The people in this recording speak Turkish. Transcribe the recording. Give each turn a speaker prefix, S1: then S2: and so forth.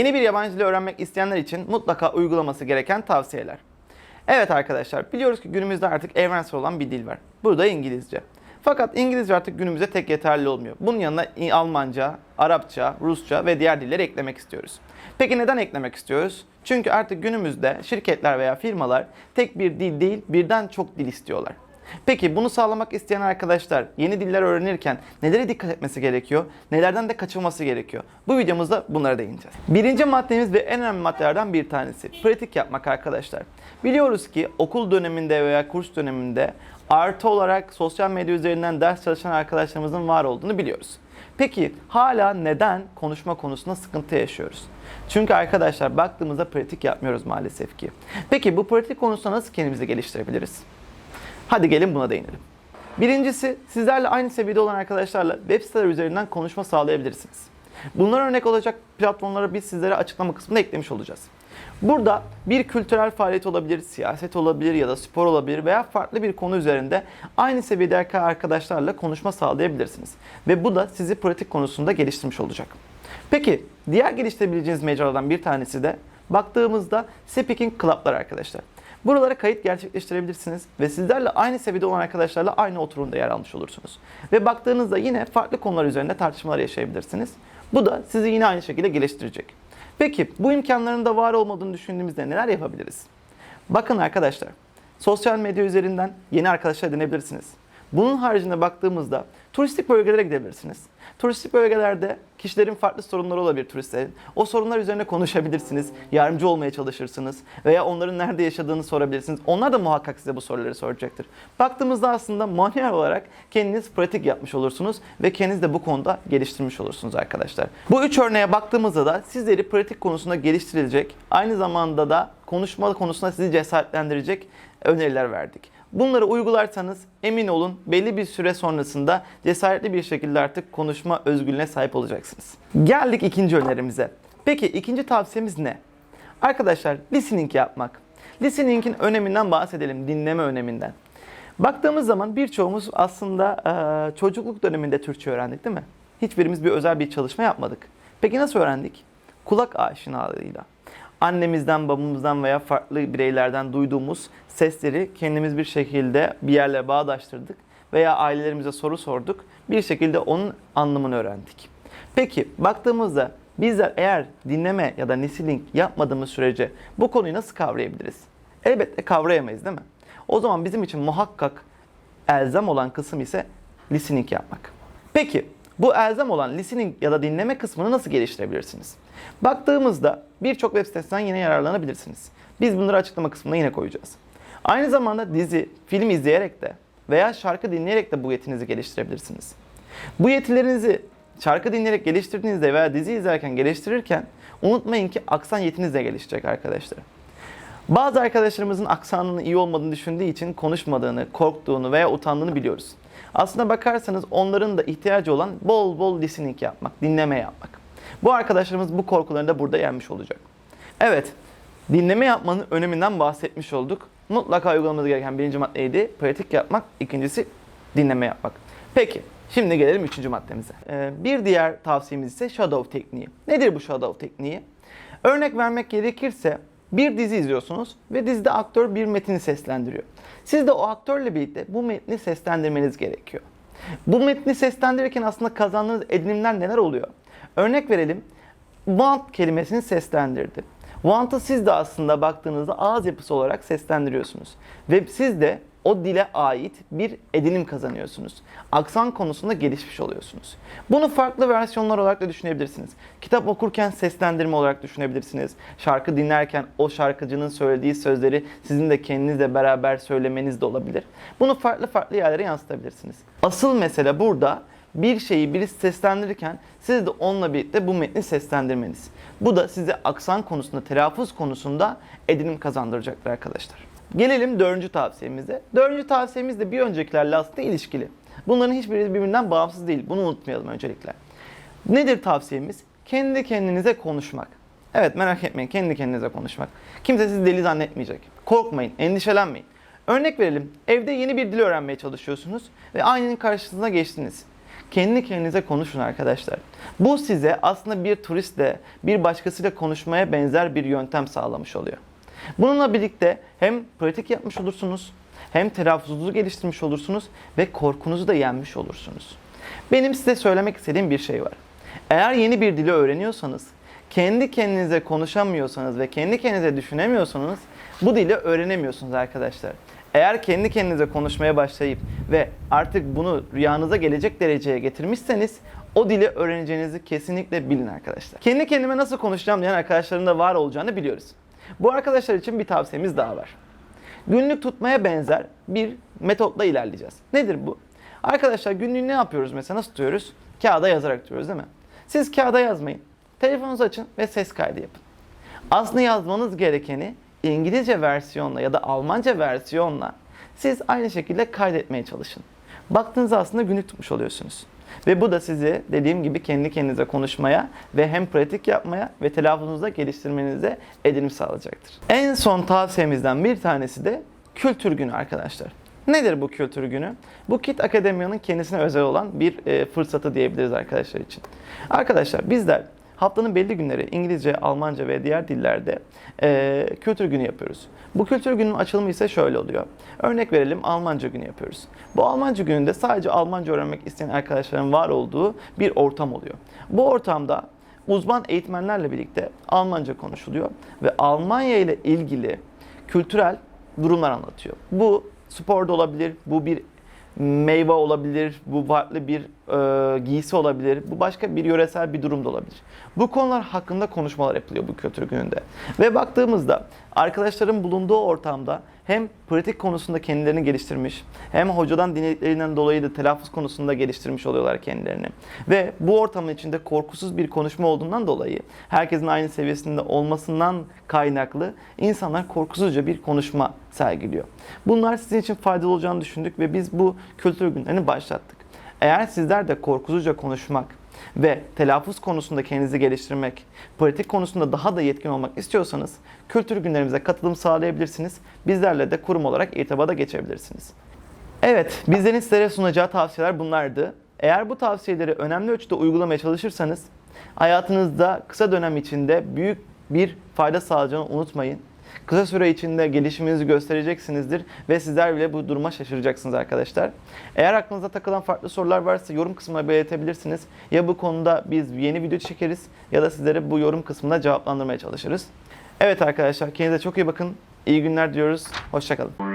S1: Yeni bir yabancı dil öğrenmek isteyenler için mutlaka uygulaması gereken tavsiyeler. Evet arkadaşlar biliyoruz ki günümüzde artık evrensel olan bir dil var. Bu da İngilizce. Fakat İngilizce artık günümüzde tek yeterli olmuyor. Bunun yanına Almanca, Arapça, Rusça ve diğer dilleri eklemek istiyoruz. Peki neden eklemek istiyoruz? Çünkü artık günümüzde şirketler veya firmalar tek bir dil değil birden çok dil istiyorlar. Peki bunu sağlamak isteyen arkadaşlar yeni diller öğrenirken nelere dikkat etmesi gerekiyor? Nelerden de kaçınması gerekiyor? Bu videomuzda bunlara değineceğiz. Birinci maddemiz ve en önemli maddelerden bir tanesi. Pratik yapmak arkadaşlar. Biliyoruz ki okul döneminde veya kurs döneminde artı olarak sosyal medya üzerinden ders çalışan arkadaşlarımızın var olduğunu biliyoruz. Peki hala neden konuşma konusunda sıkıntı yaşıyoruz? Çünkü arkadaşlar baktığımızda pratik yapmıyoruz maalesef ki. Peki bu pratik konusunda nasıl kendimizi geliştirebiliriz? Hadi gelin buna değinelim. Birincisi sizlerle aynı seviyede olan arkadaşlarla web siteler üzerinden konuşma sağlayabilirsiniz. Bunlar örnek olacak platformları biz sizlere açıklama kısmında eklemiş olacağız. Burada bir kültürel faaliyet olabilir, siyaset olabilir ya da spor olabilir veya farklı bir konu üzerinde aynı seviyedeki arkadaşlarla konuşma sağlayabilirsiniz. Ve bu da sizi pratik konusunda geliştirmiş olacak. Peki diğer geliştirebileceğiniz mecralardan bir tanesi de baktığımızda Speaking Club'lar arkadaşlar. Buralara kayıt gerçekleştirebilirsiniz ve sizlerle aynı seviyede olan arkadaşlarla aynı oturumda yer almış olursunuz. Ve baktığınızda yine farklı konular üzerinde tartışmalar yaşayabilirsiniz. Bu da sizi yine aynı şekilde geliştirecek. Peki bu imkanların da var olmadığını düşündüğümüzde neler yapabiliriz? Bakın arkadaşlar, sosyal medya üzerinden yeni arkadaşlar edinebilirsiniz. Bunun haricinde baktığımızda turistik bölgelere gidebilirsiniz. Turistik bölgelerde kişilerin farklı sorunları olabilir turistlerin. O sorunlar üzerine konuşabilirsiniz, yardımcı olmaya çalışırsınız veya onların nerede yaşadığını sorabilirsiniz. Onlar da muhakkak size bu soruları soracaktır. Baktığımızda aslında manuel olarak kendiniz pratik yapmış olursunuz ve kendiniz de bu konuda geliştirmiş olursunuz arkadaşlar. Bu üç örneğe baktığımızda da sizleri pratik konusunda geliştirilecek, aynı zamanda da konuşma konusunda sizi cesaretlendirecek öneriler verdik. Bunları uygularsanız emin olun belli bir süre sonrasında cesaretli bir şekilde artık konuşma özgürlüğüne sahip olacaksınız. Geldik ikinci önerimize. Peki ikinci tavsiyemiz ne? Arkadaşlar listening yapmak. Listening'in öneminden bahsedelim, dinleme öneminden. Baktığımız zaman birçoğumuz aslında eee, çocukluk döneminde Türkçe öğrendik değil mi? Hiçbirimiz bir özel bir çalışma yapmadık. Peki nasıl öğrendik? Kulak aşinalığıyla annemizden, babamızdan veya farklı bireylerden duyduğumuz sesleri kendimiz bir şekilde bir yerle bağdaştırdık veya ailelerimize soru sorduk. Bir şekilde onun anlamını öğrendik. Peki baktığımızda bizler eğer dinleme ya da listening yapmadığımız sürece bu konuyu nasıl kavrayabiliriz? Elbette kavrayamayız değil mi? O zaman bizim için muhakkak elzem olan kısım ise listening yapmak. Peki bu elzem olan listening ya da dinleme kısmını nasıl geliştirebilirsiniz? Baktığımızda birçok web sitesinden yine yararlanabilirsiniz. Biz bunları açıklama kısmına yine koyacağız. Aynı zamanda dizi, film izleyerek de veya şarkı dinleyerek de bu yetinizi geliştirebilirsiniz. Bu yetilerinizi şarkı dinleyerek geliştirdiğinizde veya dizi izlerken geliştirirken unutmayın ki aksan yetiniz de gelişecek arkadaşlar. Bazı arkadaşlarımızın aksanının iyi olmadığını düşündüğü için konuşmadığını, korktuğunu veya utandığını biliyoruz. Aslında bakarsanız onların da ihtiyacı olan bol bol listening yapmak, dinleme yapmak. Bu arkadaşlarımız bu korkularını da burada yenmiş olacak. Evet, dinleme yapmanın öneminden bahsetmiş olduk. Mutlaka uygulamamız gereken birinci maddeydi pratik yapmak, ikincisi dinleme yapmak. Peki, şimdi gelelim üçüncü maddemize. Ee, bir diğer tavsiyemiz ise shadow tekniği. Nedir bu shadow tekniği? Örnek vermek gerekirse bir dizi izliyorsunuz ve dizide aktör bir metini seslendiriyor. Siz de o aktörle birlikte bu metni seslendirmeniz gerekiyor. Bu metni seslendirirken aslında kazandığınız edinimler neler oluyor? Örnek verelim. Want kelimesini seslendirdi. Want'ı siz de aslında baktığınızda ağız yapısı olarak seslendiriyorsunuz. Ve siz de o dile ait bir edinim kazanıyorsunuz. Aksan konusunda gelişmiş oluyorsunuz. Bunu farklı versiyonlar olarak da düşünebilirsiniz. Kitap okurken seslendirme olarak düşünebilirsiniz. Şarkı dinlerken o şarkıcının söylediği sözleri sizin de kendinizle beraber söylemeniz de olabilir. Bunu farklı farklı yerlere yansıtabilirsiniz. Asıl mesele burada bir şeyi birisi seslendirirken siz de onunla birlikte bu metni seslendirmeniz. Bu da size aksan konusunda, telaffuz konusunda edinim kazandıracaktır arkadaşlar. Gelelim dördüncü tavsiyemize. Dördüncü tavsiyemiz de bir öncekilerle aslında ilişkili. Bunların hiçbiri birbirinden bağımsız değil. Bunu unutmayalım öncelikle. Nedir tavsiyemiz? Kendi kendinize konuşmak. Evet merak etmeyin kendi kendinize konuşmak. Kimse sizi deli zannetmeyecek. Korkmayın, endişelenmeyin. Örnek verelim. Evde yeni bir dil öğrenmeye çalışıyorsunuz ve aynanın karşısına geçtiniz. kendi kendinize konuşun arkadaşlar. Bu size aslında bir turistle, bir başkasıyla konuşmaya benzer bir yöntem sağlamış oluyor. Bununla birlikte hem pratik yapmış olursunuz, hem telaffuzunuzu geliştirmiş olursunuz ve korkunuzu da yenmiş olursunuz. Benim size söylemek istediğim bir şey var. Eğer yeni bir dili öğreniyorsanız, kendi kendinize konuşamıyorsanız ve kendi kendinize düşünemiyorsanız bu dili öğrenemiyorsunuz arkadaşlar. Eğer kendi kendinize konuşmaya başlayıp ve artık bunu rüyanıza gelecek dereceye getirmişseniz o dili öğreneceğinizi kesinlikle bilin arkadaşlar. Kendi kendime nasıl konuşacağım diyen arkadaşların da var olacağını biliyoruz. Bu arkadaşlar için bir tavsiyemiz daha var. Günlük tutmaya benzer bir metotla ilerleyeceğiz. Nedir bu? Arkadaşlar günlüğü ne yapıyoruz mesela? Nasıl tutuyoruz? Kağıda yazarak tutuyoruz değil mi? Siz kağıda yazmayın. Telefonunuzu açın ve ses kaydı yapın. Aslında yazmanız gerekeni İngilizce versiyonla ya da Almanca versiyonla siz aynı şekilde kaydetmeye çalışın. Baktığınızda aslında günlük tutmuş oluyorsunuz. Ve bu da sizi dediğim gibi kendi kendinize konuşmaya ve hem pratik yapmaya ve telaffuzunuzu da geliştirmenize edinim sağlayacaktır. En son tavsiyemizden bir tanesi de kültür günü arkadaşlar. Nedir bu kültür günü? Bu Kit Akademya'nın kendisine özel olan bir e, fırsatı diyebiliriz arkadaşlar için. Arkadaşlar bizler haftanın belli günleri İngilizce, Almanca ve diğer dillerde e, kültür günü yapıyoruz. Bu kültür gününün açılımı ise şöyle oluyor. Örnek verelim Almanca günü yapıyoruz. Bu Almanca gününde sadece Almanca öğrenmek isteyen arkadaşların var olduğu bir ortam oluyor. Bu ortamda uzman eğitmenlerle birlikte Almanca konuşuluyor ve Almanya ile ilgili kültürel durumlar anlatıyor. Bu spor olabilir, bu bir meyve olabilir, bu farklı bir e, giysi olabilir, bu başka bir yöresel bir durum da olabilir. Bu konular hakkında konuşmalar yapılıyor bu kültür gününde. Ve baktığımızda arkadaşların bulunduğu ortamda hem pratik konusunda kendilerini geliştirmiş, hem hocadan dinlediklerinden dolayı da telaffuz konusunda geliştirmiş oluyorlar kendilerini. Ve bu ortamın içinde korkusuz bir konuşma olduğundan dolayı, herkesin aynı seviyesinde olmasından kaynaklı insanlar korkusuzca bir konuşma sergiliyor. Bunlar sizin için faydalı olacağını düşündük ve biz bu kültür günlerini başlattık. Eğer sizler de korkusuzca konuşmak ve telaffuz konusunda kendinizi geliştirmek, pratik konusunda daha da yetkin olmak istiyorsanız kültür günlerimize katılım sağlayabilirsiniz. Bizlerle de kurum olarak irtibata geçebilirsiniz. Evet, bizlerin sizlere sunacağı tavsiyeler bunlardı. Eğer bu tavsiyeleri önemli ölçüde uygulamaya çalışırsanız hayatınızda kısa dönem içinde büyük bir fayda sağlayacağını unutmayın. Kısa süre içinde gelişiminizi göstereceksinizdir ve sizler bile bu duruma şaşıracaksınız arkadaşlar. Eğer aklınıza takılan farklı sorular varsa yorum kısmına belirtebilirsiniz. Ya bu konuda biz yeni video çekeriz ya da sizlere bu yorum kısmında cevaplandırmaya çalışırız. Evet arkadaşlar kendinize çok iyi bakın. İyi günler diyoruz. Hoşçakalın.